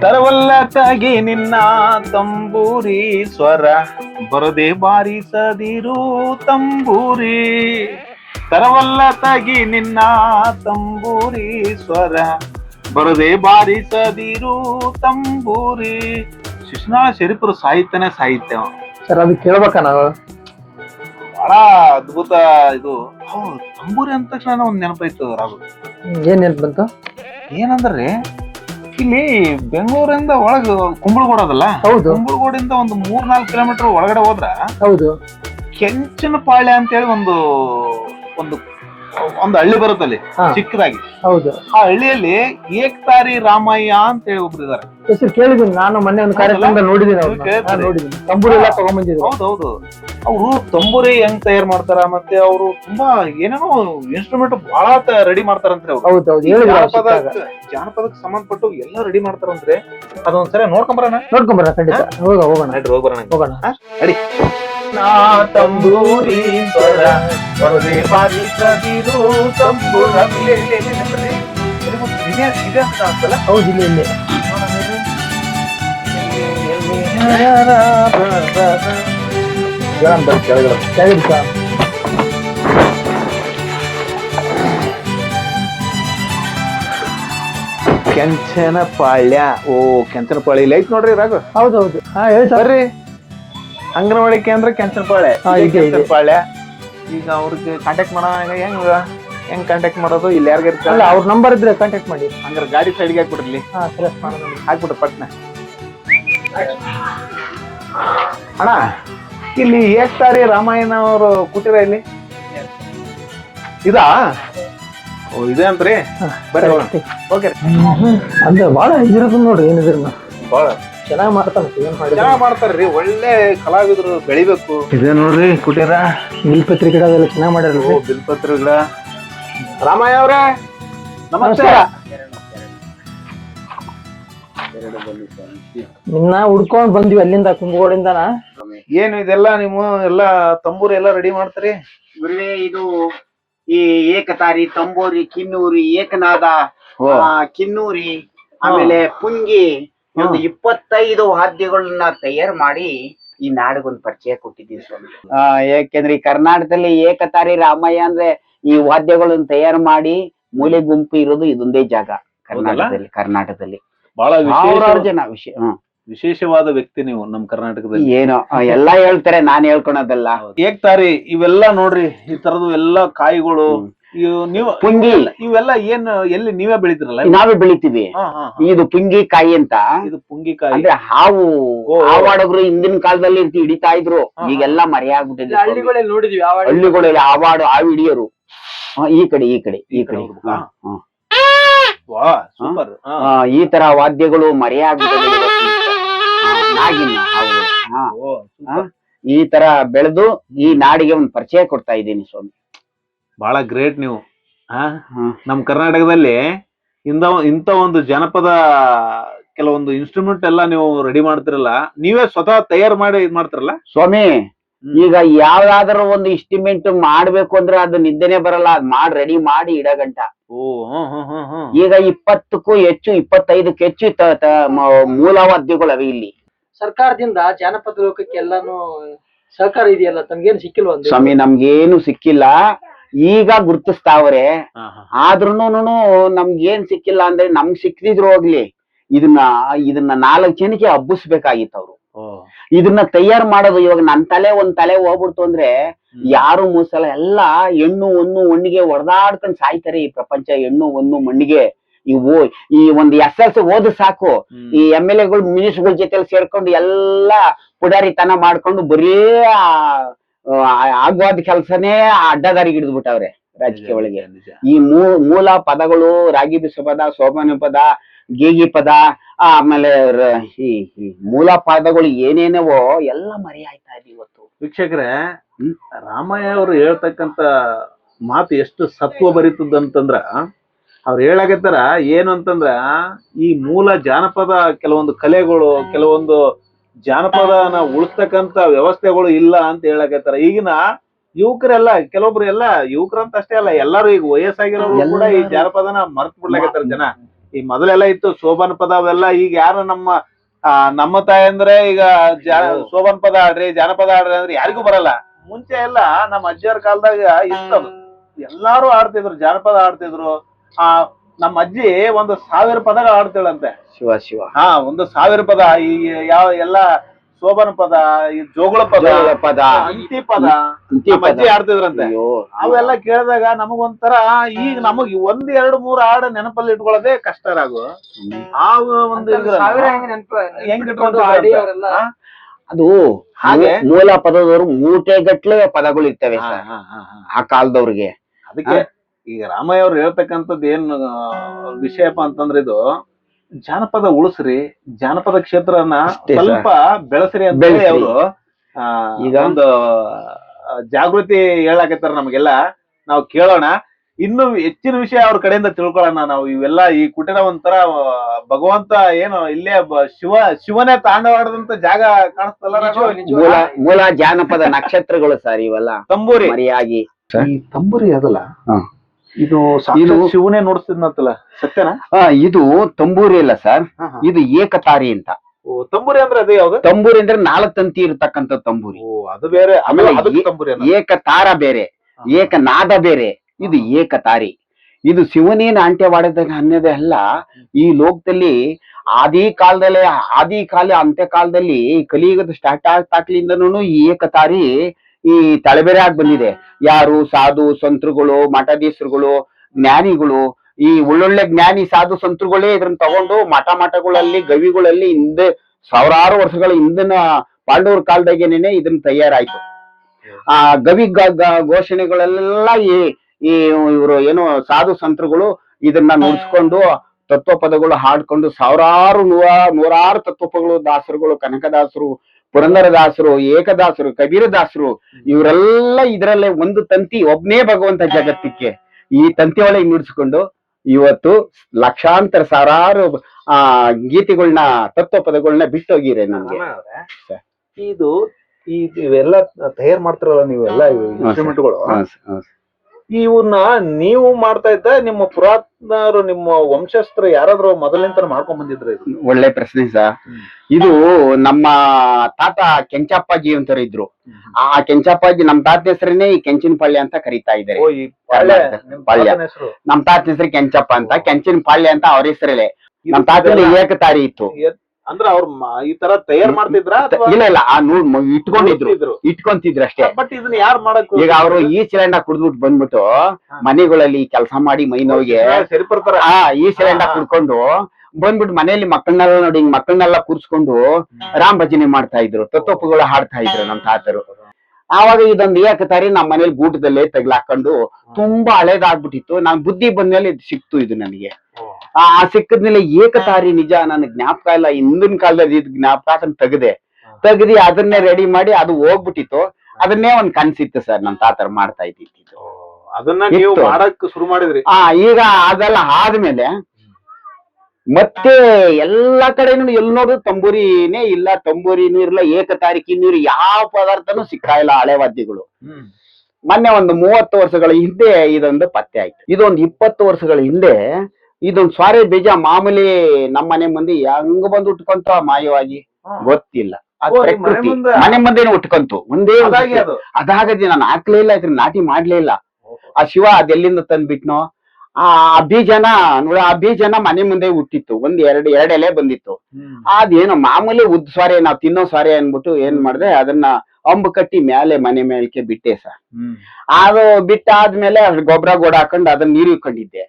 ತರವಲ್ಲ ತಾಗಿ ನಿನ್ನ ತಂಬೂರಿ ಸ್ವರ ಬರದೆ ಬಾರಿಸದಿರು ತಂಬೂರಿ. ತರವಲ್ಲ ತಾಗಿ ನಿನ್ನ ತಂಬೂರಿ ಸ್ವರ ಬರದೆ ಬಾರಿಸದಿರು ತಂಬೂರಿ. ಶಿಶುನಾಳ ಶರೀಫರ ಸಾಹಿತ್ಯನೇ ಸಾಹಿತ್ಯ. ಸರ್ ಅದು ಕೇಳ್ಬೇಕ ನಾವು? ಬಹಳ ಅದ್ಭುತ ಇದು. ಹೌದು ತಂಬೂರಿ ಅಂದ ತಕ್ಷಣ ಒಂದ್ ನೆನಪಾಯ್ತು ರಾಘು ಏನ್ ನೆನಪು ಬಂತು? ಏನಂದ್ರೆ? ಇಲ್ಲಿ ಬೆಂಗಳೂರಿಂದ ಒಳಗ ಕುಂಬಳಗೋಡದಲ್ಲ? ಹೌದು. ಕುಂಬಳಗೋಡಿಂದ ಒಂದು ಮೂರ್ ನಾಲ್ಕು ಕಿಲೋಮೀಟರ್ ಒಳಗಡೆ ಹೋದ್ರ ಹೌದು. ಕೆಂಚನ ಪಾಳ್ಯ ಅಂತೇಳಿ ಒಂದು ಒಂದು ಒಂದು ಹಳ್ಳಿ ಬರುತ್ತಲ್ಲಿ. ಚಿಕ್ಕದಾಗಿ. ಹೌದು. ಆ ಹಳ್ಳಿಯಲ್ಲಿ ಏಕ್ತಾರಿ ರಾಮಯ್ಯ ಅಂತ ಹೇಳಿ ಒಬ್ರು ಇದಾರೆ. ಹೆಸರು ಕೇಳಿದೀನಿ ನಾನು ಮೊನ್ನೆ ಒಂದು ಕಾರ್ಯಕ್ರಮದಲ್ಲಿ ನೋಡಿದೀನಿ ಅವ್ರನ್ನ. ತಂಬೂರಿ ಎಲ್ಲ ತಗೊಂಡ್ಬಂದಿದ್ರು ಹೌದೌದು ಅವರು ತಂಬೂರಿ ಹೆಂಗ್ ತಯಾರು ಮಾಡ್ತಾರ ಮತ್ತೆ ಅವರು ತುಂಬಾ ಏನೇನೋ ಇನ್ಸ್ಟ್ರೂಮೆಂಟ್ ಬಹಳ ರೆಡಿ ಮಾಡ್ತಾರಂತ್ರಿ ಅವ್ರು. ಹೌದು ಹೌದು. ಹೇಳಿದ್ರು ಅವ್ರು ಜಾನಪದ ಸಿಕ್ಕಾಗ. ಜಾನಪದಕ್ಕೆ ಸಂಬಂಧಪಟ್ಟು ಎಲ್ಲ ರೆಡಿ ಮಾಡ್ತಾರಂದ್ರೆ ಅದೊಂದ್ಸರಿ ನೋಡ್ಕೊಂಬರೋಣ ನೋಡ್ಕೊಂಬರ ಖಂಡಿತ. ಹೋಗ ಹೋಗೋಣ. ನಡ್ರಿ ಹೋಗೋಣ ಬರೋಣ. ಹೋಗೋಣ. ನಾ ತಂಬೂರಿ ಸ್ವರ ಬರದೆ ಬಾರಿಸದಿರು ತಂಬೂರ ಹೌದು ಇಲ್ಲಿ ಇಲ್ಲಿ. ಕೆಳಗಡೆ. ಕೆಳಗಿಡಿ ಸರ್. ಕೆಂಚನ ಪಾಳ್ಯ ಓ ಕೆಂಚನ ಪಾಳ್ಯ ಇಲ್ಲಿ ಐತ್ ನೋಡ್ರಿ ರಾಘು? ಹೌದು ಹೌದು. ಹಾ ಹೇಳಿ ಸರ್. ಬರ್ರಿ. ಅಂಗನವಾಡಿ ಕೇಂದ್ರ ಕ್ಯಾನ್ಸರ್ ಪಾಳೆ. ಕ್ಯಾನ್ಸರ್. ಪಾಳ್ಯ ಈಗ ಅವ್ರಿಗೆ ಕಾಂಟ್ಯಾಕ್ಟ್ ಮಾಡೋಣ ಹೆಂಗ ಹೆಂಗ್? ಕಾಂಟ್ಯಾಕ್ಟ್ ಮಾಡೋದು? ಇಲ್ಲಿ ಅಲ್ಲ ಯಾರಿಗಾರ ಅವ್ರ ನಂಬರ್ ಇದ್ರೆ ಕಾಂಟ್ಯಾಕ್ಟ್ ಮಾಡಿ. ಹಂಗಾರೆ ಗಾಡಿ ಸೈಡ್ಗೆ ಹಾಕ್ಬಿಡ್ಲಿ. ಹಾ ಸೆಲೆಕ್ಟ್ ಮಾಡೋಣ ಹಾಕ್ಬಿಟ್ಟು ಪಟ್ನ. ಅಣ್ಣ ಇಲ್ಲಿ ಏಕ್ತಾರಿ ರಾಮಾಯಣ ಅವರು ಕೂತಿರ ಇಲ್ಲಿ? ಇದಾ? ಓ ಇದೆ ಅಂತ್ರಿ. ಬರ್ರಿ ಓಕೆ ಅಂದ್ರೆ ಭಾಳ ಇದಿರೋದು ನೋಡ್ರಿ ಏನಿದ್ರು ಭಾಳ ಚೆನ್ನಾಗಿ ಮಾಡ್ತಾನೆ ಏನ್ ಮಾಡಿ ರೀ ಮಾಡ್ತಾರ್ರಿ ಒಳ್ಳೆ ಕಲಾವಿದರು ಬೆಳಿಬೇಕು. ಇದೆ ನೋಡ್ರಿ ಕುಟೀರ. ಬಿಲ್ಪತ್ರಿ ಗಿಡ ಅದೆಲ್ಲ ಚೆನ್ನಾಗಿ ಮಾಡ್ಯಾರಲ್ರಿ ಓ ಬಿಲ್ಪತ್ರ ಗಿಡ. ರಾಮಯ್ಯ ಅವ್ರೆ ನಮಸ್ತೆ. ನಮಸ್ಕಾರ. ನಿನ್ನ ಹುಡ್ಕೊಂಡ್ ಬಂದ್ವಿ ಅಲ್ಲಿಂದ ಕುಂಭಗೋಡಿಂದನ ಏನು ಇದೆಲ್ಲ ನೀವು ಎಲ್ಲ ತಂಬೂರಿ ಎಲ್ಲ ರೆಡಿ ಮಾಡ್ತೀರಿ? ಗುರುವೇ ಇದು ಈ ಏಕತಾರಿ ತಂಬೂರಿ ಕಿನ್ನೂರಿ ಏಕನಾದ ಓ. ಆ, ಕಿನ್ನೂರಿ ಆಮೇಲೆ ಪುಂಗಿ ಒಂದು ಇಪ್ಪತ್ತೈದು ವಾದ್ಯಗಳನ್ನ ತಯಾರು ಮಾಡಿ ಈ ನಾಡಿಗೊಂದು ಪರಿಚಯ ಕೊಟ್ಟಿದ್ದೀವಿ ಸ್ವಾಮಿ. ಆ, ಯಾಕೆಂದ್ರೆ ಈ ಕರ್ನಾಟಕದಲ್ಲಿ ಏಕತಾರಿ ರಾಮಯ್ಯ ಅಂದ್ರೆ ಈ ವಾದ್ಯಗಳನ್ನ ತಯಾರು ಮಾಡಿ ಮೂಲೆ ಗುಂಪು ಇರೋದು ಇದೊಂದೇ ಜಾಗ ಕರ್ನಾಟಕದಲ್ಲಿ ಕರ್ನಾಟಕದಲ್ಲಿ. ಬಹಳ ಸಾವಿರಾರು ಜನ ವಿಷಯ ಹ್ಮ್. ವಿಶೇಷವಾದ ವ್ಯಕ್ತಿ ನೀವು ನಮ್ಮ ಕರ್ನಾಟಕದಲ್ಲಿ. ಏನೋ ಎಲ್ಲಾ ಹೇಳ್ತಾರೆ ನಾನ್ ಹೇಳ್ಕೊಳೋದಲ್ಲ. ಏಕ್ತಾರಿ ಇವೆಲ್ಲ ನೋಡ್ರಿ ಈ ತರದು ಎಲ್ಲಾ ಕಾಯಿಗಳು. ಇವು ನೀವು ಪುಂಗಿ. ಇವೆಲ್ಲ- ಇವೆಲ್ಲ ಏನ್ ಎಲ್ಲಿ ನೀವೇ ಬೆಳಿತಿರಲ್ಲ? ನಾವೇ ಬೆಳಿತೀವಿ. ಇದು ಪುಂಗಿ ಕಾಯಿ ಅಂತ. ಇದು ಪುಂಗಿಕಾಯಿ. ಅಂದ್ರೆ ಹಾವು ಓ. ಹಾವಾಡೋರು ಹಿಂದಿನ ಕಾಲದಲ್ಲಿ ಇರ್ತಿ ಹಿಡಿತಾ ಇದ್ರು. ಈಗೆಲ್ಲ ಮರೆಯಾಗ್ಬಿಟ್ಟಿದೆ. ಹಳ್ಳಿಗಳಲ್ಲಿ ನೋಡಿದ್ವಿ ಹಳ್ಳಿಗಳಲ್ಲಿ ಹಾವಾಡು ಹಾವು ಹಿಡಿಯೋರು. ಹಾ, ಈ ಕಡೆ ಈ ಕಡೆ ಈ ಕಡೆ. ಈ ತರ ವಾದ್ಯಗಳು ಮರೆಯಾಗ್ಬಿಟ್ಟಿದೆ. ನಾಗಿನ. ಈ ತರ ಬೆಳೆದು ಈ ನಾಡಿಗೆ ಒಂದು ಪರಿಚಯ ಕೊಡ್ತಾ ಇದ್ದೀನಿ ಸ್ವಾಮಿ. ಬಹಳ ಗ್ರೇಟ್ ನೀವು. ಹಾ? ಹಾ. ನಮ್ ಕರ್ನಾಟಕದಲ್ಲಿ ಇಂದ ಇಂತ ಒಂದು ಜನಪದ ಕೆಲವೊಂದು ಇನ್ಸ್ಟ್ರೂಮೆಂಟ್ ಎಲ್ಲ ನೀವು ರೆಡಿ ಮಾಡ್ತಿರಲ್ಲ ನೀವೇ ಸ್ವತಃ ತಯಾರು ಮಾಡಿ ಇದ್ ಮಾಡ್ತಿರಲ್ಲ? ಸ್ವಾಮಿ ಈಗ ಯಾವ್ದಾದ್ರು ಒಂದು ಇನ್ಸ್ಟ್ರೂಮೆಂಟ್ ಮಾಡ್ಬೇಕು ಅಂದ್ರೆ ಅದು ನಿದ್ದೆನೆ ಬರಲ್ಲ ಅದ್ ಮಾಡಿ ರೆಡಿ ಮಾಡಿ ಇಡಗಂಟ ಈಗ ಇಪ್ಪತ್ತಕ್ಕೂ ಹೆಚ್ಚು ಇಪ್ಪತ್ತೈದಕ್ಕೆ ಹೆಚ್ಚು ತ- ತ- ಮ- ಮೂಲವಾದ್ಯಗಳು ಅವೆ ಇಲ್ಲಿ. ಸರ್ಕಾರದಿಂದ ಜಾನಪದ ಲೋಕಕ್ಕೆ ಎಲ್ಲಾನು ಸಹಕಾರ ಇದೆಯಲ್ಲ? ತಮ್ಗೇನು ಸಿಕ್ಕಿಲ್ವ ಸ್ವಾಮಿ ನಮ್ಗೇನು ಸಿಕ್ಕಿಲ್ಲ. ಈಗ ಗುರ್ತಿಸ್ತಾವ್ರೆ ಆದ್ರೂನು ನಮ್ಗೆ ಏನ್ ಸಿಕ್ಕಿಲ್ಲ ಅಂದ್ರೆ ನಮ್ಗ್ ಸಿಕ್ಕಿದ್ರು ಹೋಗ್ಲಿ ಇದನ್ನ ಇದನ್ನ ನಾಲ್ಕು ಜನಕ್ಕೆ ಹಬ್ಬಿಸ್ಬೇಕಾಗಿತ್ತು ಅವ್ರು. ಇದನ್ನ ತಯಾರು ಮಾಡೋದು ಇವಾಗ ನನ್ ತಲೆ ಒಂದ್ ತಲೆ ಹೋಗ್ಬಿಡ್ತು ಅಂದ್ರೆ ಯಾರು ಮೂಸಲ ಎಲ್ಲ ಹೆಣ್ಣು ಒಂದು ಮಣ್ಣಿಗೆ ಹೊಡೆದಾಡ್ಕೊಂಡ್ ಸಾಯ್ತಾರೆ ಈ ಪ್ರಪಂಚ ಹೆಣ್ಣು ಒಂದು ಮಣ್ಣಿಗೆ. ಈ ಓ ಈ ಒಂದು ಎಸ್ ಎಲ್ ಸಿ ಓದು ಸಾಕು. ಈ ಎಂ ಎಲ್ ಎಗಳು ಮಿನಿಸ್ಟರ್ಗಳ ಜೊತೆಲಿ ಸೇರ್ಕೊಂಡು ಎಲ್ಲಾ ಪುಡಾರಿತನ ಮಾಡ್ಕೊಂಡು ಬರೀ ಆ- ಆ- ಆಗುವಾದ ಕೆಲಸನೇ ಅಡ್ಡದಾರಿಗೆ ಹಿಡಿದು ಬಿಟ್ಟವ್ರೆ ರಾಜಕೀಯ ಒಳಗೆ. ಈ ಮೂ- ಮೂಲ ಪದಗಳು ರಾಗಿ ಬಿಸು ಪದ ಸೋಮನ ಪದ ಗೀಗಿ ಪದ ಆಮೇಲೆ ರ- ಈ ಮೂಲ ಪದಗಳು ಏನೇನವೋ ಎಲ್ಲ ಮರೆಯಾಯ್ತಾ ಇದೆ ಇವತ್ತು ವೀಕ್ಷಕರೇ ಹ್ಮ್. ರಾಮಯ್ಯ ಅವರು ಹೇಳ್ತಕ್ಕಂತ ಮಾತು ಎಷ್ಟು ಸತ್ವ ಬರೀತದಂತಂದ್ರ ಅವ್ರು ಹೇಳಾಗತ್ತಾರ ಏನು ಅಂತಂದ್ರ ಈ ಮೂಲ ಜಾನಪದ ಕೆಲವೊಂದು ಕಲೆಗಳು ಕೆಲವೊಂದು ಜಾನಪದನ ಉಳಿಸ್ತಕ್ಕಂತ ವ್ಯವಸ್ಥೆಗಳು ಇಲ್ಲ ಅಂತ ಹೇಳಕತ್ತಾರ. ಈಗಿನ ಯುವಕರೆಲ್ಲ ಕೆಲವೊಬ್ರು ಎಲ್ಲ ಯುವಕರಂತ ಅಷ್ಟೇ ಅಲ್ಲ ಎಲ್ಲಾರು ಈಗ ವಯಸ್ಸಾಗಿರೋರು ಕೂಡ ಈ ಜಾನಪದನ ಮರ್ತ್ ಬಿಡ್ಲಾಕತ್ತಾರ ಜನ. ಈ ಮೊದಲೆಲ್ಲ ಇತ್ತು ಶೋಭನ ಪದ ಅವೆಲ್ಲ ಈಗ ಯಾರು ನಮ್ಮ ಆ, ನಮ್ಮ ತಾಯಿ ಅಂದ್ರೆ ಈಗ. ಶೋಭನ್ ಪದ ಆಡ್ರಿ ಜಾನಪದ ಆಡ್ರಿ ಅಂದ್ರೆ ಯಾರಿಗೂ ಬರಲ್ಲ. ಮುಂಚೆ ಎಲ್ಲ ನಮ್ಮ ಅಜ್ಜಿಯರ ಕಾಲದಾಗ ಇತ್ತದು. ಎಲ್ಲಾರು ಆಡ್ತಿದ್ರು ಜಾನಪದ ಆಡ್ತಿದ್ರು. ಆ ನಮ್ಮ ಅಜ್ಜಿ ಒಂದು ಸಾವಿರ ಪದಗಳು ಆಡ್ತಾಳಂತೆ ಶಿವ ಶಿವ. ಹಾ ಒಂದು ಸಾವಿರ ಪದ ಈ ಯಾವ ಎಲ್ಲ ಶೋಭನ ಪದ ಈ ಜೋಗುಳ ಪದ ಜೋಗುಳ ಪದ. ಅಂತಿ ಪದ ಅಂತಿ ನಮ್ಮ ಪದ. ಅಜ್ಜಿ ಆಡ್ತಿದ್ರಂತೆ ಅಯ್ಯೋ. ಅವೆಲ್ಲ ಕೇಳಿದಾಗ ನಮಗೊಂಥರ ಈಗ ನಮಗ್ ಒಂದ್ ಎರಡು ಮೂರು ಹಾಡು ನೆನಪಲ್ಲಿ ಇಟ್ಕೊಳ್ಳೋದೇ ಕಷ್ಟ ಆಗು ಆ ಒಂದು ಸಾವಿರ ಹೆಂಗ್ ನೆನಪು ಹೆಂಗ್ ಇಟ್ಕೊಂಡು ಇಟ್ಕೊಂತಾರೆ ಆಡಿ ಅವರೆಲ್ಲ ಹಾ? ಅದು ಹಾಗೆ? ಮೂಲ ಪದದವರು ಮೂಟೆಗಟ್ಲೆ ಪದಗಳು ಇರ್ತವೆ ಹಾ, ಸರ್ ಹಾ, ಹಾ, ಹಾ. ಆ ಕಾಲದವ್ರಿಗೆ. ಅದಕ್ಕೆ ಈಗ ರಾಮಯ್ಯ ಅವ್ರು ಹೇಳ್ತಕ್ಕಂಥದ್ದು ಏನ್ ವಿಷಯಪ್ಪ ಅಂತಂದ್ರೆ ಇದು ಜಾನಪದ ಉಳಿಸ್ರಿ ಜಾನಪದ ಕ್ಷೇತ್ರನ ಸ್ವಲ್ಪ ಬೆಳೆಸ್ರಿ ಅಂತ ಹೇಳಿ ಅವರು ಈಗ ಈಗ- ಒಂದು ಜಾಗೃತಿ ಹೇಳಾಕತ್ತಾರ ನಮಗೆಲ್ಲ. ನಾವು ಕೇಳೋಣ. ಇನ್ನು ಹೆಚ್ಚಿನ ವಿಷಯ ಅವ್ರ ಕಡೆಯಿಂದ ತಿಳ್ಕೊಳ್ಳೋಣ ನಾವು. ಇವೆಲ್ಲ ಈ ಕುಟೀರ ಒಂಥರ ಭಗವಂತ ಏನು ಇಲ್ಲೇ ಶಿವ ಶಿವನೇ ತಾಂಡವಾಡದಂತ ಜಾಗ ಕಾಣಿಸ್ತಲ್ಲ. ಮೂಲ ಮೂಲ ಜಾನಪದ ನಕ್ಷತ್ರಗಳು ಸರ್ ಇವೆಲ್ಲ. ತಂಬೂರಿ. ಮರಿಯಾಗಿ. ಈ ತಂಬೂರಿ ಅದಲ್ಲ ಹಾ. ಇದು ಇದು- ಶಿವನೇ ನೋಡಿಸ್ತಿದ್ನಂತಲ್ಲ ಸತ್ಯನಾ? ಇದು ತಂಬೂರಿ ಅಲ್ಲ ಸರ್ ಇದು ಏಕತಾರಿ ಅಂತ. ಓ, ತಂಬೂರಿ ಅಂದ್ರೆ ಅದೇ ಯಾವ್ದು? ತಂಬೂರಿ ಅಂದ್ರೆ ನಾಲ್ಕು ತಂತಿ ಇರತಕ್ಕಂತ ತಂಬೂರಿ. ಅದು ಬೇರೆ ಆಮೇಲೆ. ಏಕತಾರ ಬೇರೆ ಏಕನಾದ ಬೇರೆ ಇದು ಏಕತಾರಿ. ಇದು ಶಿವನೇ ನಾಟ್ಯವಾಡದ ಅನ್ನೋದೇ ಅಲ್ಲ ಈ ಲೋಕದಲ್ಲಿ ಆದಿ ಕಾಲದಲ್ಲೇ ಆದಿ ಕಾಲ ಅಂತ್ಯ ಕಾಲದಲ್ಲಿ ಕಲಿಯುಗದ ಸ್ಟಾರ್ಟ್ ಆಗ್ತಾಕ್ಲಿಂದನೂ ಈ ಏಕತಾರಿ ಈ ತಳಬೇರೆ ಆಗಿ ಬಂದಿದೆ. ಯಾರು ಸಾಧು ಸಂತರುಗಳು, ಮಠಾಧೀಶರುಗಳು, ಜ್ಞಾನಿಗಳು, ಈ ಒಳ್ಳೊಳ್ಳೆ ಜ್ಞಾನಿ ಸಾಧು ಸಂತರುಗಳೇ ಇದನ್ನ ತಗೊಂಡು ಮಠ ಮಠಗಳಲ್ಲಿ, ಗವಿಗಳಲ್ಲಿ ಹಿಂದೆ ಸಾವಿರಾರು ವರ್ಷಗಳ ಹಿಂದಿನ ಪಾಂಡವರ ಕಾಲದಾಗೇನೆ ಇದನ್ನ ತಯಾರಾಯ್ತು. ಆ ಗವಿ ಘೋಷಣೆಗಳೆಲ್ಲ ಈ ಈ ಇವರು ಏನು ಸಾಧು ಸಂತರುಗಳು ಇದನ್ನ ನುಡಿಸ್ಕೊಂಡು ತತ್ವ ಪದಗಳು ಹಾಡ್ಕೊಂಡು ಸಾವಿರಾರು ನೂರ, ನೂರಾರು ತತ್ವಪಗಳು ದಾಸರುಗಳು, ಕನಕದಾಸರು ಪುರಂದರದಾಸರು ಏಕದಾಸರು ಕಬೀರದಾಸರು ಇವರೆಲ್ಲ ಇದರಲ್ಲೇ ಒಂದು ತಂತಿ ಒಬ್ನೇ ಭಗವಂತ ಜಗತ್ತಿಗೆ ಈ ತಂತಿ ಒಳಗೆ ನುಡಿಸ್ಕೊಂಡು ಇವತ್ತು ಲಕ್ಷಾಂತರ ಸಾವಿರಾರು ಆ ಗೀತೆಗಳನ್ನ ತತ್ವ ಪದಗಳನ್ನ ಬಿಟ್ಟೋಗಿರೆ ನನ್ಗೆ ಇದು ಇವೆಲ್ಲ ತಯಾರು ಮಾಡ್ತಾರಲ್ಲ ನೀವೆಲ್ಲ ಇನ್ಸ್ಟ್ರೂಮೆಂಟ್ಗಳು. ಇವನ್ನ ನೀವು ಮಾಡ್ತಾ ಇದ್ದ ನಿಮ್ಮ ಪುರಾತನರು ನಿಮ್ಮ ವಂಶಸ್ಥರು ಯಾರಾದ್ರೂ ಮೊದಲಿಂದ ಮಾಡ್ಕೊಂಡ್ ಬಂದಿದ್ರ ಒಳ್ಳೆ ಪ್ರಶ್ನೆ ಸರ್ ಇದು ನಮ್ಮ ತಾತ ಕೆಂಚಪ್ಪಾಜಿ ಅಂತಾರೆ ಇದ್ರು. ಆ ಕೆಂಚಪ್ಪಾಜಿ ನಮ್ ತಾತನ ಹೆಸರನ್ನೇ ಈ ಕೆಂಚಿನ ಪಾಳ್ಯ ಅಂತ ಕರೀತಾ ಇದ್ದಾರೆ. ಪಾಳ್ಯ. ನಿಮ್. ತಾತನ ಹೆಸ್ರು. ಕೆಂಚಪ್ಪ ಅಂತ. ಕೆಂಚಿನ ಪಾಳ್ಯ ಅಂತ ಅವ್ರ ಹೆಸರಲ್ಲೇ. ನಮ್ ತಾತನ ತಾರಿ ಏಕತಾರಿ ಇತ್ತು. ಅಂದ್ರ ಅವ್ರ ಈ ತರ ತಯಾರ್ ಮಾಡ್ತಿದ್ರ ಇಲ್ಲ ಇಲ್ಲ ಆ ನೂರ್ ಇಟ್ಕೊಂಡಿದ್ರು. ಇಟ್ಕೊಂತಿದ್ರು ಅಷ್ಟೇ. ಬಟ್ ಇದನ್ನ ಯಾರು ಮಾಡಕ್ ಈಗ ಅವರು ಈ ಸಿಲಿಂಡರ್ ಕುಡ್ದ್ಬಿಟ್ಟು ಬಂದ್ಬಿಟ್ಟು ಮನೆಗಳಲ್ಲಿ ಕೆಲಸ ಮಾಡಿ ಮೈ ನೋವಿಗೆ ಸರಿಪಡ್ತಾರ. ಆ ಈ ಸಿಲಿಂಡರ್ ಕುಡ್ಕೊಂಡು ಬಂದ್ಬಿಟ್ಟು ಮನೆಯಲ್ಲಿ ಮಕ್ಕಳನ್ನೆಲ್ಲ ನೋಡಿ ಮಕ್ಕಳನ್ನೆಲ್ಲ ಕೂರ್ಸ್ಕೊಂಡು ರಾಮ್ ಭಜನೆ ಮಾಡ್ತಾ ಇದ್ರು ತತ್ವಪ್ಪುಗಳು ಹಾಡ್ತಾ ಇದ್ರು ನಮ್ ತಾತರು. ಆವಾಗ ಇದೊಂದು ಏಕತಾರಿ ನಮ್ಮ ಮನೇಲಿ ಗೂಟದಲ್ಲೇ ತೆಗ್ಲಾಕೊಂಡು ತುಂಬಾ ಹಳೇದಾಗ್ಬಿಟ್ಟಿತ್ತು. ನಾನ್ ಬುದ್ಧಿ ಬಂದ್ಮೇಲೆ ಇದು ಸಿಕ್ತು ಇದು ನನಗೆ. ಆ ಸಿಕ್ಕದ್ಮೇಲೆ ಏಕತಾರಿ ನಿಜ ನನ್ ಜ್ಞಾಪಕ ಇಲ್ಲ. ಹಿಂದಿನ ಕಾಲದಲ್ಲಿ ಇದ್ ಜ್ಞಾಪಕ ಅದನ್ನ ತೆಗ್ದೆ. ತೆಗ್ದಿ ಅದನ್ನೇ ರೆಡಿ ಮಾಡಿ ಅದು ಹೋಗ್ಬಿಟ್ಟಿತ್ತು. ಅದನ್ನೇ ಒಂದ್ ಕನ್ಸಿತ್ತು ಸರ್ ನನ್ ತಾತರ ಮಾಡ್ತಾ ಇದ್ದಿದ್ದು. ಅದನ್ನ ನೀವು. ಮಾಡಕ್ ಶುರು ಮಾಡಿದ್ರಿ. ಆ ಈಗ ಅದೆಲ್ಲ ಆದ್ಮೇಲೆ ಮತ್ತೆ ಎಲ್ಲಾ ಕಡೆನೂ ಎಲ್ಲಿ ನೋಡಿದ್ರು ತಂಬೂರಿನೇ ಇಲ್ಲ ತಂಬೂರಿನೂ ಇರಲ್ಲ ಏಕತಾರಿಕಿನೂ ಇರಲ್ಲ ಯಾವ ಪದಾರ್ಥನೂ ಸಿಗ್ತಾ ಇಲ್ಲ ಹಳೆ ವಾದ್ಯಗಳು. ಮೊನ್ನೆ ಒಂದು ಮೂವತ್ತು ವರ್ಷಗಳ ಹಿಂದೆ ಇದೊಂದು ಪತ್ತೆ ಆಯ್ತು. ಇದೊಂದು ಇಪ್ಪತ್ತು ವರ್ಷಗಳ ಹಿಂದೆ ಇದೊಂದು ಸ್ವಾರೆ ಬೀಜ ಮಾಮೂಲಿ ನಮ್ಮನೆ ಮಂದಿ ಹೆಂಗ್ ಬಂದು ಉಟ್ಕೊಂತ ಮಾಯವಾಗಿ? ಗೊತ್ತಿಲ್ಲ. ಪ್ರಕೃತಿ. ಮನೆ ಮುಂದೆನೆ ಉಟ್ಕೊಂತು. ಒಂದೇ ಒಂದು ಅದಾಗಿ ಅದು. ಅದಾಗದಿ ನಾನು ಹಾಕ್ಲೇ ಇಲ್ಲ ಇದ್ರ ನಾಟಿ ಮಾಡ್ಲೇ ಇಲ್ಲ. ಆ ಶಿವ ಅದೆಲ್ಲಿಂದ ತಂದ್ಬಿಟ್ನೋ? ಆ ಬೀಜನ ನೋಡ ಆ ಬೀಜನ ಮನೆ ಮುಂದೆ ಹುಟ್ಟಿತ್ತು. ಒಂದ್ ಎರಡು ಎರಡ್ ಎಲೆ ಬಂದಿತ್ತು. ಅದೇನೋ ಮಾಮೂಲಿ ಉದ್ ಸಾರಿ ನಾವ್ ತಿನ್ನೋ ಸಾರೆ ಅನ್ಬಿಟ್ಟು ಏನ್ ಮಾಡ್ದೆ ಅದನ್ನ ಅಂಬು ಕಟ್ಟಿ ಮೇಲೆ ಮನೆ ಮೇಲ್ಕೆ ಬಿಟ್ಟೆ ಸರ್ ಅದು ಬಿಟ್ಟಾದ್ಮೇಲೆ ಅದ್ರ ಗೊಬ್ಬರ ಗೋಡ ಹಾಕೊಂಡು ಅದನ್ನ ನೀರು ಇಟ್ಕೊಂಡಿದ್ದೆ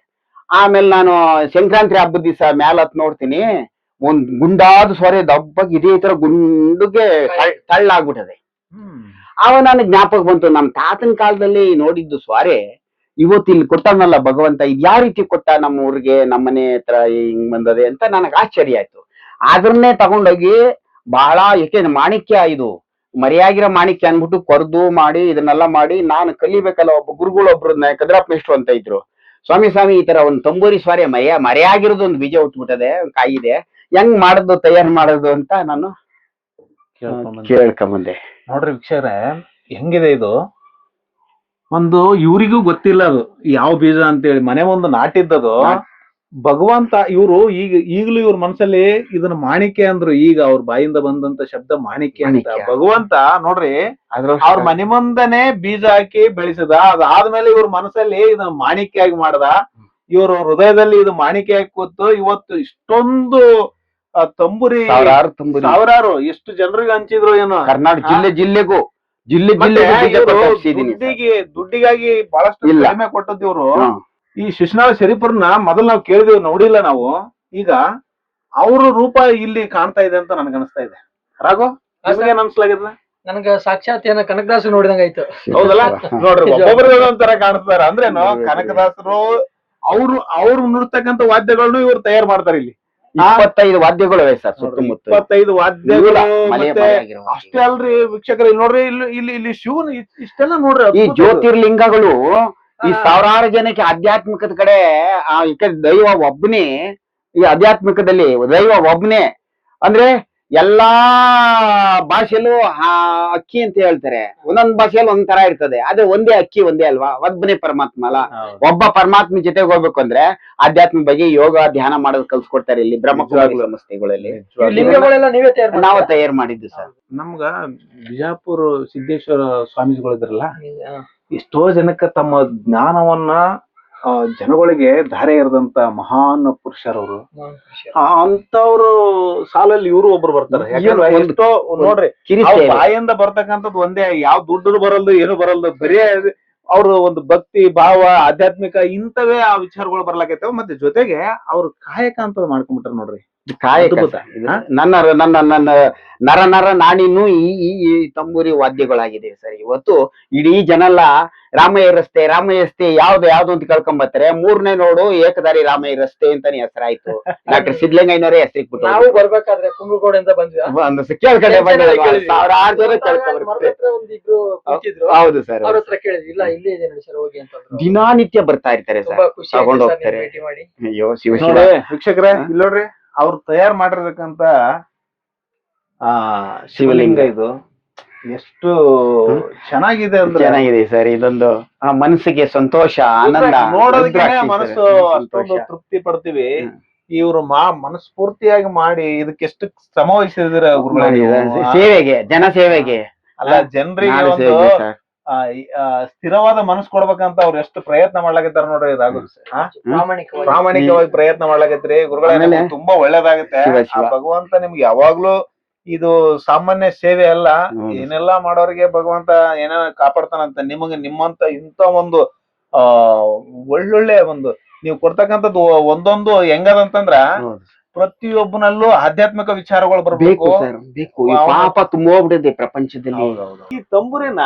ಆಮೇಲೆ ನಾನು ಸಂಕ್ರಾಂತಿ ಹಬ್ಬದ ದಿವಸ ಮ್ಯಾಲ ಹತ್ ನೋಡ್ತೀನಿ ಒಂದ್ ಗುಂಡಾದ ಸೊರೆ ದಬ್ಬಗ್ ಇದೇ ತರ ಗುಂಡುಗೆ ತಳ್- ತಳ್ಳಾಗ್ಬಿಟ್ಟದೆ. ಅವ ನನಗೆ ಜ್ಞಾಪಕ ಬಂತು ನಮ್ ತಾತನ ಕಾಲದಲ್ಲಿ ನೋಡಿದ್ದು ಸ್ವಾರೆ ಇವತ್ತು ಇಲ್ಲಿ ಕೊಟ್ಟನಲ್ಲ ಭಗವಂತ ಇದ್ ಯಾವ ರೀತಿ ಕೊಟ್ಟ ನಮ್ಮ ಊರಿಗೆ ನಮ್ಮನೆ ಹತ್ರ ಹಿಂಗ್ ಬಂದದೆ ಅಂತ ನನಗೆ ಆಶ್ಚರ್ಯ ಆಯ್ತು. ಅದನ್ನೇ ತಗೊಂಡೋಗಿ ಬಹಳ ಯಾಕೆ ಮಾಣಿಕ್ಯ ಇದು. ಮರೆಯಾಗಿರೋ ಮಾಣಿಕ್ಯ ಅನ್ಬಿಟ್ಟು ಕೊರ್ದು ಮಾಡಿ ಇದನ್ನೆಲ್ಲ ಮಾಡಿ ನಾನು ಕಲಿಬೇಕಲ್ಲ ಒಬ್ಬ ಗುರುಗಳು ಒಬ್ರು ಕದ್ರಪ್ಪ ಮೇಷ್ಟ್ರು ಅಂತ ಇದ್ರು. ಸ್ವಾಮಿ ಸ್ವಾಮಿ ಈ ತರ ಒಂದ್ ತಂಬೂರಿ ಸ್ವಾರಿ ಮರೆಯ ಮರೆಯಾಗಿರೋದು ಒಂದು ಬೀಜ ಉಟ್ಬಿಟ್ಟದೆ ಕಾಯಿದೆ. ಕಾಯಿ ಇದೆ ಹೆಂಗ್ ಮಾಡೋದು ತಯಾರು ಮಾಡೋದು ಅಂತ ನಾನು ಕೇಳ್ಕೊಂಬಂದೆ ನೋಡ್ರಿ ವೀಕ್ಷಕರೇ ಹೆಂಗಿದೆ ಇದು? ಒಂದು ಇವರಿಗೂ ಗೊತ್ತಿಲ್ಲ ಅದು. ಯಾವ ಬೀಜ ಅಂತೇಳಿ. ಮನೆ ಒಂದು ನಾಟಿದ್ದದು. ನಾಟ್- ಭಗವಂತ ಇವರು ಈಗ ಈಗಲೂ ಇವ್ರ ಮನಸ್ಸಲ್ಲಿ ಇದನ್ನ ಮಾಣಿಕೆ ಅಂದ್ರು. ಈಗ ಅವ್ರ ಬಾಯಿಂದ ಬಂದಂತ ಶಬ್ದ ಮಾಣಿಕೆ ಅಂತ. ಭಗವಂತ ನೋಡ್ರಿ ಅವ್ರ ಮನೆ ಮುಂದನೆ ಬೀಜ ಹಾಕಿ ಬೆಳೆಸಿದ. ಅದಾದ್ಮೇಲೆ ಇವ್ರ ಮನಸ್ಸಲ್ಲಿ ಇದನ್ನ ಮಾಣಿಕೆಯಾಗಿ ಮಾಡ್ದ. ಇವ್ರ ಹೃದಯದಲ್ಲಿ ಇದು ಮಾಣಿಕ್ಯ ಆಗಿ ಕೂತು ಇವತ್ತು ಇಷ್ಟೊಂದು ತುಂಬುರಿ ಸಾವಿರಾರು ಎಷ್ಟು ಜನರಿಗೆ ಹಂಚಿದ್ರು ಏನು? ಕರ್ನಾಟಕ ಜಿಲ್ಲೆ ಜಿಲ್ಲೆಗೂ. ಜಿಲ್ಲೆ ಜಿಲ್ಲೆ ದುಡ್ಡಿಗೆ ದುಡ್ಡಿಗಾಗಿ ಬಹಳಷ್ಟು ಇಲ್ಲ. ಕಡಿಮೆ ಕೊಟ್ಟದ್ದು ಇವ್ರು ಈ ಶಿಶುನಾಳ ಶರೀಫರ್ನ ಮೊದಲು ನಾವು ಕೇಳಿದೀವಿ ನೋಡಿಲ್ಲ ನಾವು. ಈಗ ಅವ್ರ ರೂಪ ಇಲ್ಲಿ ಕಾಣ್ತಾ ಇದೆ ಅಂತ ನನಗೆ ಅನಿಸ್ತಾ ಇದೆ. ರಾಘು ಅನ್ಸ್ಲಾಗಿದೆ ನನಗ ಸಾಕ್ಷಾತ್ ಏನ ಕನಕದಾಸ ನೋಡಿದಂಗ ಆಯ್ತು. ಹೌದಲ್ಲ? ನೋಡ್ರಿ ಒಬ್ಬೊಬ್ಬರು ಒಬ್ಬೊಬ್ರು ಒಂಥರ ಕಾಣಿಸ್ತಾರ. ಅಂದ್ರೇನು ಕನಕದಾಸರು ಅವ್ರು ಅವ್ರು ನುಡ್ತಕ್ಕಂತ ವಾದ್ಯಗಳನ್ನು ಇವ್ರು ತಯಾರು ಮಾಡ್ತಾರೆ ಇಲ್ಲಿ. ಇಪ್ಪತ್ತೈದು ವಾದ್ಯಗಳು ಸರ್ ಸುತ್ತಮುತ್ತ. ಇಪ್ಪತ್ತೈದು ವಾದ್ಯಗಳು ಮತ್ತೆ ಅಷ್ಟೇ ಅಲ್ರಿ ವೀಕ್ಷಕರ ನೋಡ್ರಿ ಇಲ್ಲಿ ಇಲ್ಲಿ ಇಲ್ಲಿ ಶಿವನ್ ಇಷ್ಟೆಲ್ಲ ನೋಡ್ರಿ ಈ ಜ್ಯೋತಿರ್ಲಿಂಗಗಳು ಈ. ಸಾವಿರಾರು ಜನಕ್ಕೆ ಆಧ್ಯಾತ್ಮಿಕದ ಕಡೆ ಆ ಈ ಕಡೆ ದೈವ ಒಬ್ಬನೇ ಈ ಆಧ್ಯಾತ್ಮಿಕದಲ್ಲಿ ದೈವ ಒಬ್ಬನೇ ಅಂದ್ರೆ ಎಲ್ಲಾ ಭಾಷೆಲೂ ಆ ಅಕ್ಕಿ ಅಂತ ಹೇಳ್ತಾರೆ. ಒಂದೊಂದ್ ಭಾಷೆಯಲ್ಲಿ ಒಂದ್ ತರ ಇರ್ತದೆ. ಆದ್ರೆ ಒಂದೇ ಅಕ್ಕಿ ಒಂದೇ ಅಲ್ವಾ? ಒಬ್ಬನೇ ಪರಮಾತ್ಮ ಅಲ್ಲ. ಒಬ್ಬ ಪರಮಾತ್ಮ ಜೊತೆಗೆ ಹೋಗ್ಬೇಕು ಅಂದ್ರೆ ಆಧ್ಯಾತ್ಮ ಬಗ್ಗೆ ಯೋಗ ಧ್ಯಾನ ಮಾಡೋದು ಕಲ್ಸ್ಕೊಡ್ತಾರೆ ಇಲ್ಲಿ ಬ್ರಹ್ಮಕುಮಾರಿ. ಸಂಸ್ಥೆಗಳಲ್ಲಿ. ನೀವೇ ತಯಾರು ನಾವು ತಯಾರು ಮಾಡಿದ್ದು ಸರ್. ನಮ್ಗ ಬಿಜಾಪುರ ಸಿದ್ದೇಶ್ವರ ಸ್ವಾಮೀಜಿಗಳಿದ್ರಲ್ಲ ಎಷ್ಟೋ ಜನಕ್ಕೆ ತಮ್ಮ ಜ್ಞಾನವನ್ನ ಜನಗಳಿಗೆ ಧಾರೆ ಎರೆದಂತ ಮಹಾನ್ ಪುರುಷರವರು. ಅಂತವ್ರು ಸಾಲಲ್ಲಿ ಇವರು ಒಬ್ರು ಬರ್ತಾರೆ. ಯಾಕಂದ್ರೆ ಎಷ್ಟೋ ನೋಡ್ರಿ ಬಾಯಿಂದ ಬರ್ತಕ್ಕಂಥದ್ದು ಒಂದೇ ಯಾವ ದುಡ್ಡು ಬರಲ್ದು ಏನು ಬರಲ್ದು ಬರೀ ಅವ್ರ ಒಂದು ಭಕ್ತಿ ಭಾವ ಆಧ್ಯಾತ್ಮಿಕ ಇಂಥವೇ ಆ ವಿಚಾರಗಳು ಬರ್ಲಾಕೈತವ. ಮತ್ತೆ ಜೊತೆಗೆ ಅವ್ರು ಕಾಯಕ ಅಂತ ಮಾಡ್ಕೊಂಡ್ಬಿಟ್ರ ನೋಡ್ರಿ. ಕಾಯಕ. ನನ್ನ ನನ್ನ ನನ್ನ ನರ ನರ ನಾಣಿನು ಈ ಈ ಈ ತಂಬೂರಿ ವಾದ್ಯಗಳಾಗಿದೆ ಸರ್. ಇವತ್ತು ಇಡೀ ಜನಲ್ಲ ರಾಮಯ್ಯ ರಸ್ತೆ ರಾಮಯ್ಯ ರಸ್ತೆ ಯಾವ್ದು ಯಾವ್ದು ಅಂತ ಕಳ್ಕೊಂಬತ್ತಾರೆ. ಮೂರನೇ ನೋಡು ಏಕದಾರಿ ರಾಮಯ್ಯ ರಸ್ತೆ ಅಂತಾನೆ ಹೆಸರಾಯ್ತು. ಡಾಕ್ಟರ್ ಸಿದ್ಲಿಂಗಯ್ಯನವರೇ ಹೆಸರಿಟ್ಬಿಟ್ಟು ನಾವು ಬರ್ಬೇಕಾದ್ರೆ ಕುಂಬ್ಳಗೋಡೆಯಿಂದ ಬಂದ್ವಿ? ಕೇಳಿದ್ವಿ. ಸಾವಿರಾರು ಜನ ಹೌದು ಸರ್ ಅವ್ರ ಹತ್ರ ಕೇಳಿದ್ವಿ. ಇಲ್ಲ ಇಲ್ಲೇ ಇದೆ ನೋಡಿ ಸರ್ ಹೋಗಿ ಅಂತಂದ್ರು. ದಿನಾನಿತ್ಯ ಬರ್ತಾ ಇರ್ತಾರೆ ಸರ್. ತಗೊಂಡ್ ಹೋಗ್ತಾರೆ. ಅಯ್ಯೋ ಶಿವ ವೀಕ್ಷಕರೇ ಇಲ್ಲಿ ನೋಡ್ರಿ ಅವ್ರು ತಯಾರು ಮಾಡಿರ್ತಕ್ಕಂತ ಆ ಶಿವಲಿಂಗ ಇದು. ಎಷ್ಟು ಚೆನ್ನಾಗಿದೆ ಅಂದ್ರೆ ಚೆನ್ನಾಗಿದೆ ಸರ್ ಇದೊಂದು ಆ ಮನಸ್ಸಿಗೆ ಸಂತೋಷ ಆನಂದ ನೋಡೋದಕ್ಕೆ ಸರ್. ಮನಸ್ಸು ಸಂತೋಷ. ಅಷ್ಟೊಂದು ತೃಪ್ತಿ ಪಡ್ತೀವಿ ಇವರು ಮಾ ಮನಸ್ಫೂರ್ತಿಯಾಗಿ ಮಾಡಿ ಇದಕ್ಕೆ ಎಷ್ಟು ಶ್ರಮ ವಹಿಸಿದಿರ ಗುರುಗಳೇ ನೀವು? ಮಾಡಿದ್ದಾರೆ. ಸೇವೆಗೆ ಜನ ಸೇವೆಗೆ ಅಲ್ಲ ಜನರಿಗೆ ನಾಳೆ ಒಂದು ಸೇವೆಗೆ ಸರ್. ಆ, ಈ- ಆ, ಸ್ಥಿರವಾದ ಮನಸ್ಸು ಕೊಡ್ಬೇಕಂತ ಅವ್ರು ಎಷ್ಟು ಪ್ರಯತ್ನ ಮಾಡ್ಲಾಕತ್ತಾರ ನೋಡ್ರಿ ರಾಘು? ಪ್ರಾಮಾಣಿಕವಾಗಿ ಪ್ರಯತ್ನ ಮಾಡ್ಲಾಕತ್ರಿ ಗುರುಗಳೇ ಆಮೇಲೆ ನಿಮ್ಗೆ ತುಂಬಾ ಒಳ್ಳೇದಾಗತ್ತೆ ಶಿವ, ಆ ಭಗವಂತ ನಿಮ್ಗೆ ಯಾವಾಗ್ಲೂ ಇದು ಸಾಮಾನ್ಯ ಸೇವೆ ಅಲ್ಲ. ಏನೆಲ್ಲ ಮಾಡೋರಿಗೆ ಭಗವಂತ ಏನೇನ ಕಾಪಾಡ್ತಾನಂತ ನಿಮಗೆ ನಿಮ್ಮಂತ ಇಂತ ಒಂದು ಆ ಒಳ್ಳೊಳ್ಳೆ ಒಂದು ನೀವು ಕೊಡ್ತಕ್ಕಂಥದ್ದು ಒಂದೊಂದು ಹೆಂಗದಂತಂದ್ರ. ಪ್ರತಿಯೊಬ್ಬನಲ್ಲೂ ಆಧ್ಯಾತ್ಮಿಕ ವಿಚಾರಗಳು ಬರಬೇಕು. ಬೇಕು ಈ ಪಾಪ ತುಂಬೋಗ್ಬಿಟ್ಟಿದೆ ಪ್ರಪಂಚದಲ್ಲಿ. ಈ ತಂಬುರಿನ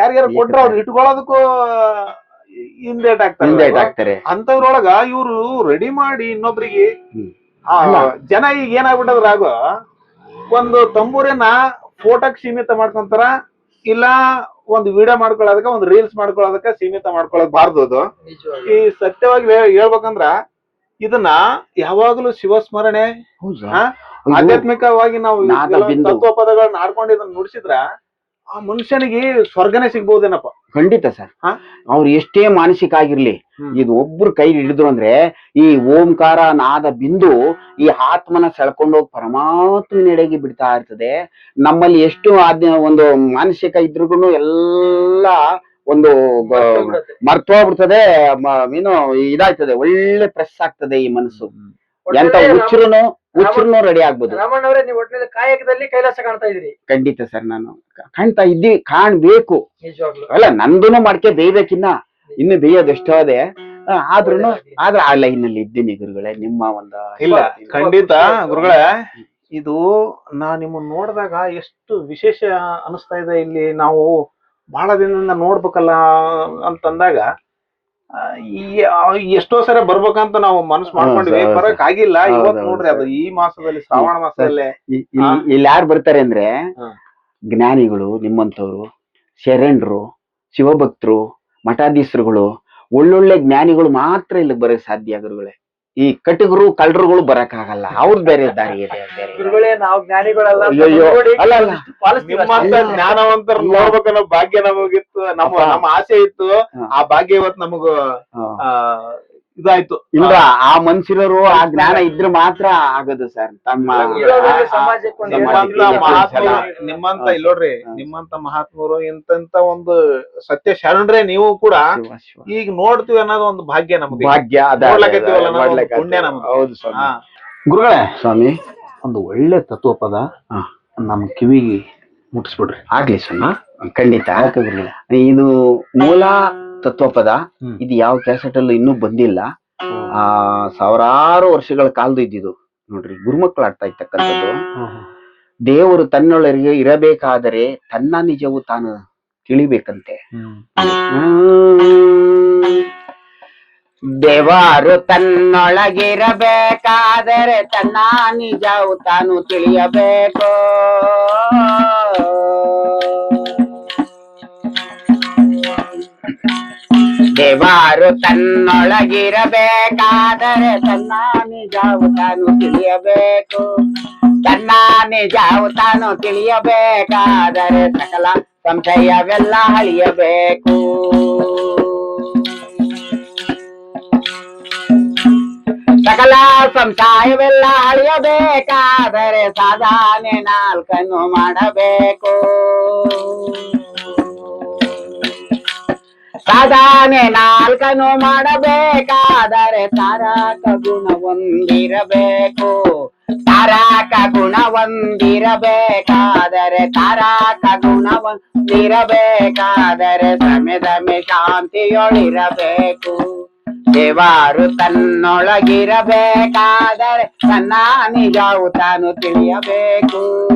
ಯಾರ್ಯಾರು ಕೊಟ್ರ ಅವ್ರು ಇಟ್ಕೊಳ್ಳೋದಕ್ಕೂ ಹಿಂದೇಟ್ ಹಿಂದೆ ಆಗ್ತಾರೆ ಹಾಕ್ತಾರೆ ಅಂತವ್ರೊಳಗ ಇವ್ರು ರೆಡಿ ಮಾಡಿ ಇನ್ನೊಬ್ರಿಗೆ ಜನ ಈಗ ಏನಾಗ್ಬಿಟ್ಟದ್ರಾಗ ಒಂದು ತಂಬೂರಿನ ಫೋಟೋಕ್ ಸೀಮಿತ ಮಾಡ್ಕೊಂತಾರ ಇಲ್ಲ ಒಂದು ವಿಡಿಯೋ ಮಾಡ್ಕೊಳ್ಳೋದಕ್ಕ ಒಂದು ರೀಲ್ಸ್ ಮಾಡ್ಕೊಳ್ಳೋದಕ್ಕ ಸೀಮಿತ ಮಾಡ್ಕೊಳ್ಳೋದ್ ಬಾರ್ದು ಅದು ಈ ಸತ್ಯವಾಗಿ ಹೇಳ್ಬೇಕಂದ್ರ ಇದನ್ನ ಯಾವಾಗ್ಲೂ ಶಿವಸ್ಮರಣೆ? ಆಧ್ಯಾತ್ಮಿಕವಾಗಿ ನಾವು ತತ್ವ ಪದಗಳನ್ನ ಆಡ್ಕೊಂಡು ಇದನ್ನ ನುಡಿಸಿದ್ರ ಆ ಮನುಷ್ಯನಿಗೆ ಸ್ವರ್ಗನೇ ಸಿಗ್ಬಹುದೇನಪ್ಪ ಖಂಡಿತ ಸರ್? ಅವ್ರು ಎಷ್ಟೇ ಮಾನಸಿಕ ಆಗಿರ್ಲಿ ಇದು ಒಬ್ರು ಕೈ ಹಿಡಿದ್ರು ಅಂದ್ರೆ ಈ ಓಂಕಾರ ನಾದ ಬಿಂದು ಈ ಆತ್ಮನ ಸೆಳ್ಕೊಂಡೋಗಿ ಪರಮಾತ್ಮನೆಡೆಗೆ ಬಿಡ್ತಾ ಇರ್ತದೆ. ನಮ್ಮಲ್ಲಿ ಎಷ್ಟು ಆದ್ಯ ಒಂದು ಮಾನಸಿಕ ಇದ್ರಿಗೂ ಎಲ್ಲ ಒಂದು. ಮರ್ತೋಗ್ಬಿಡ್ತದೆ ಏನು ಇದಾಗ್ತದೆ ಒಳ್ಳೆ ಪ್ರೆಸ್ ಆಗ್ತದೆ ಈ ಮನಸ್ಸು. ಎಂತ ಹುಚ್ಚರುನು ಹುಚ್ಚರುನು ರೆಡಿ ಆಗ್ಬೋದು. ರಾಮಣ್ಣವರೇ ನೀವು ಒಟ್ಟಿನಲ್ಲಿ ಕಾಯಕದಲ್ಲಿ ಕೈಲಾಸ ಕಾಣ್ತಾ ಇದ್ರಿ ಖಂಡಿತ ಸರ್ ನಾನು ಕಾಣ್ತಾ ಇದ್ದಿ ಕಾಣ್ಬೇಕು. ನಿಜವಾಗ್ಲು. ಅಲ್ಲ ನಂದುನು ಮಾಡ್ಕೆ ಬೇಯ್ಬೇಕಿನ್ನ. ಇನ್ನು ಬೇಯೋದು ಎಷ್ಟೋ ಅದೇ ಆದ್ರೂನು ಆದ್ರೆ ಆ ಲೈನ್ ಅಲ್ಲಿ ಇದ್ದೀನಿ ಗುರುಗಳೇ ನಿಮ್ಮ ಒಂದು ಇಲ್ಲ ಖಂಡಿತ ಗುರುಗಳೇ ಇದು ನಾ ನಿಮ್ಮನ್ನ ನೋಡಿದಾಗ ಎಷ್ಟು ವಿಶೇಷ ಅನಿಸ್ತಾ ಇದೆ ಇಲ್ಲಿ ನಾವು ಬಹಳ ದಿನದಿಂದ ನೋಡ್ಬೇಕಲ್ಲ ಅಂತಂದಾಗ ಎಷ್ಟೋ ಸರಿ ಬರ್ಬೇಕಂತ ನಾವು ಮನಸ್ಸು ಮಾಡ್ಕೊಂಡ್ವಿ. ಬರಕ್ ಆಗಿಲ್ಲ. ಇವತ್ತು ನೋಡ್ರಿ ಅದು ಈ ಮಾಸದಲ್ಲಿ ಶ್ರಾವಣ ಮಾಸದಲ್ಲಿ. ಇಲ್ಲಿ ಯಾರು ಬರ್ತಾರೆ ಅಂದ್ರೆ. ಜ್ಞಾನಿಗಳು ನಿಮ್ಮಂಥವ್ರು ಶರಣರು ಶಿವಭಕ್ತರು ಮಠಾಧೀಶರುಗಳು ಒಳ್ಳೊಳ್ಳೆ ಜ್ಞಾನಿಗಳು ಮಾತ್ರ ಇಲ್ಲಿ ಬರಕ್ ಸಾಧ್ಯ ಗುರುಗಳೇ. ಈ ಕಟಿಗರು ಕಳ್ಳರುಗಳು ಬರಕ್ ಆಗಲ್ಲ ಅವ್ರು ಬೇರೆ ದಾರಿ ಇದೆ ಗುರುಗಳೇ ನಾವು ಜ್ಞಾನಿಗಳಲ್ಲ. ಅಲ್ಲ. ನಿಮ್ಮಂತ ಜ್ಞಾನವಂತರ ನೋಡ್ಬೇಕನ್ನೋ ಭಾಗ್ಯ ನಮಗಿತ್ತು. ನಮ್ಮ ನಮ್ಮ ಆಸೆ ಇತ್ತು. ಆ ಭಾಗ್ಯ ಇವತ್ತು ನಮಗ ಇದಾಯ್ತು. ಇಲ್ಲ ಆ ಮನುಷ್ಯರು ಆ ಜ್ಞಾನ ಇದ್ರೆ ಮಾತ್ರ ಆಗದು ಸರ್. ತಮ್ಮ ನಿಮ್ಮಂತ ಇಲ್ಲ ಮಹಾತ್ಮರು ನಿಮ್ಮಂತ ಇಲ್ಲೋಡ್ರಿ ಹಾ. ನಿಮ್ಮಂತ ಮಹಾತ್ಮರು ಇಂತಂತ ಒಂದು ಸತ್ಯ ಶರಣರೇ ನೀವು ಕೂಡ. ಈಗ ನೋಡ್ತೀವಿ ಅನ್ನೋದು ಒಂದು ಭಾಗ್ಯ ನಮ್ಗೆ. ಭಾಗ್ಯ ಪುಣ್ಯ ನಮ್ಗೆ. ಹೌದು ಸ್ವಾಮಿ. ಹಾ. ಗುರುಗಳೇ ಸ್ವಾಮಿ ಒಂದು ಒಳ್ಳೆ ತತ್ವ ಪದ ನಮ್ ಕಿವಿಗೆ ಮುಟ್ಟಿಸ್ಬಿಡ್ರಿ. ಆಗ್ಲಿ ಸ್ವಾಮಿ. ಖಂಡಿತ. ಇದು ಮೂಲ ತತ್ವಪದ. ಇದು ಯಾವ ಕ್ಯಾಸೆಟ್ ಅಲ್ಲೂ ಇನ್ನೂ ಬಂದಿಲ್ಲ. ಆ ಸಾವಿರಾರು ವರ್ಷಗಳ ಕಾಲದ ಇದ್ದಿದ್ದು. ನೋಡ್ರಿ ಗುರುಮಕ್ಳು ಆಡ್ತಾ ಇರ್ತಕ್ಕಂಥದ್ದು ದೇವರು ತನ್ನೊಳಗೆ ಇರಬೇಕಾದರೆ ತನ್ನ ನಿಜವು ತಾನು ತಿಳಿಬೇಕಂತೆ. ದೇವರು ತನ್ನೊಳಗಿರಬೇಕಾದರೆ ತನ್ನ ನಿಜವು ತಾನು ತಿಳಿಯಬೇಕು. ದೇವರು ತನ್ನೊಳಗಿರಬೇಕಾದರೆ ತನ್ನ ನಿಜವು ತಾನು ತಿಳಿಯಬೇಕು. ತನ್ನ ನಿಜವು ತಾನು ತಿಳಿಯಬೇಕಾದರೆ ಸಕಲ ಸಂಶಯವೆಲ್ಲ ಅಳಿಯಬೇಕು. ಸಕಲ ಸಂಶಯವೆಲ್ಲ ಅಳಿಯಬೇಕಾದರೆ ಸಾಧಾನೆ ನಾಲ್ಕನ್ನು ಮಾಡಬೇಕು. ಸಾಧಾನೆ ನಾಲ್ಕನು ಮಾಡಬೇಕಾದರೆ ತಾರಕ ಗುಣ ಹೊಂದಿರಬೇಕು ತಾರಕ ಗುಣ ಹೊಂದಿರಬೇಕಾದರೆ ತಾರಕ ಗುಣ ಹೊಂದಿರಬೇಕಾದರೆ ಸಮೆ ದಮೆ ಶಾಂತಿಯೊಳಿರಬೇಕು. ದೇವಾರು ತನ್ನೊಳಗಿರಬೇಕಾದರೆ, ತನ್ನ ನಿಜವು ತಾನು ತಿಳಿಯಬೇಕು.